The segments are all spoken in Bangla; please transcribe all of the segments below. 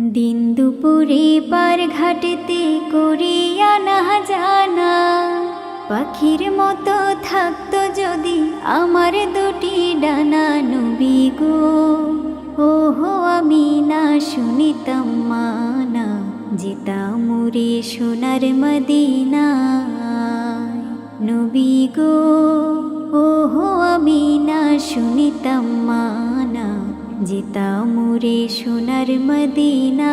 দিন দুপুরে পার ঘাটেতে করিয়া না জানা। পাখির মতো থাকতো যদি আমার দুটি ডানা নবী গো। ওহো, আমি না শুনিতাম মানা যেতাম মুরে সোনার মদিনা নবী গো, ওহো, আমি না শুনিতাম যেতাম মুরে সোনার মদিনা।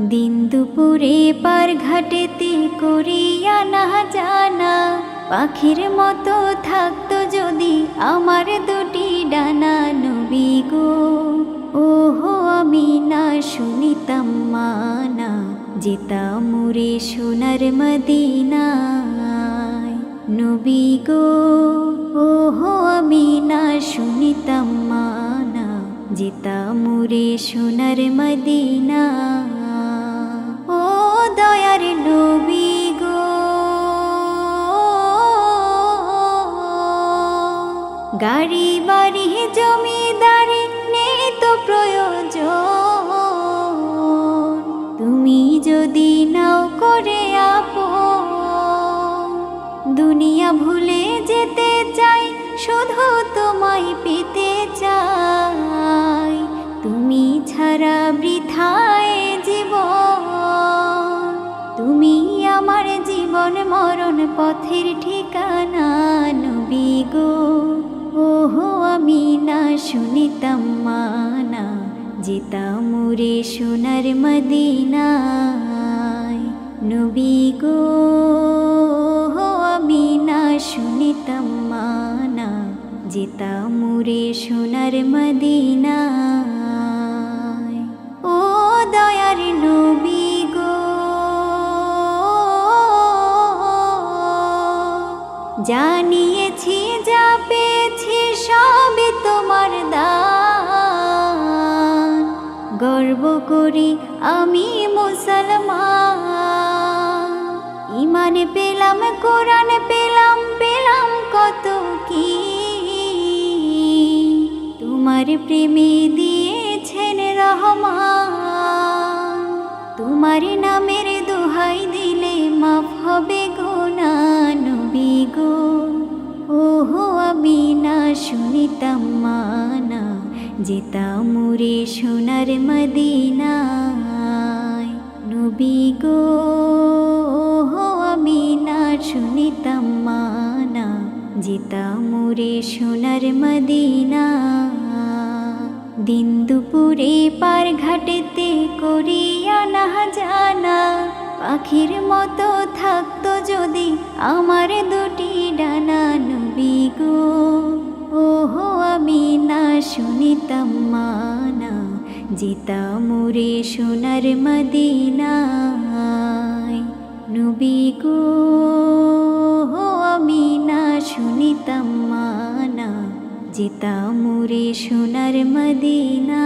দিন দুপুরে পার ঘাটেতে করিয়া না জানা। পাখির মতো থাকতো যদি আমার দুটি ডানা নবী গো। ওহো, আমি না শুনিতাম মানা যেতাম মুরে সোনার মদিনায়। নবী গো, ওহো, আমি না শুনিতাম যেতাম মুরে সোনার মদিনা। ও দয়ার নবী গো। গাড়ি বাড়ি জমিদারি নেই তো প্রয়োজন। তুমি যদি নাও করে আপন। দুনিয়া ভুলে যেতে চাই, শুধু তোমায় পেতে চাই। ছাড়া বৃথায় জীবন। তুমি আমার জীবন মরণ পথের ঠিকানা নবী গো। ওহো, আমি না শুনিতাম মানা, যেতাম মুরে সোনার মদিনায়। নবী গো, ওহো, আমি না শুনিতাম মানা, যেতাম মুরে সোনার মদিনায়। জানিয়েছি, যা পেয়েছি সবই তোমার দান। গর্ব করি আমি মুসলমান। ইমান পেলাম, কোরআন পেলাম পেলাম কত কি। তোমার প্রেমে দিয়েছেন রহমান। তোমার শুনিতাম মানা, যেতাম মুরে সোনার মদিনায়। নবী গো আমি না শুনিতাম মানা, যেতাম মুরে সোনার মদিনা দিন দুপুরে পার ঘাটেতে করিয়া না জানা, পাখির মতো থাকতো যদি আমার দুটি ডানা। নবী গো ওহো, আমি না শুনিতাম মানা, যেতাম মুরে সোনার মদিনায়। নবী গো আমি না শুনিতাম মানা, যেতাম মুরে সোনার মদিনা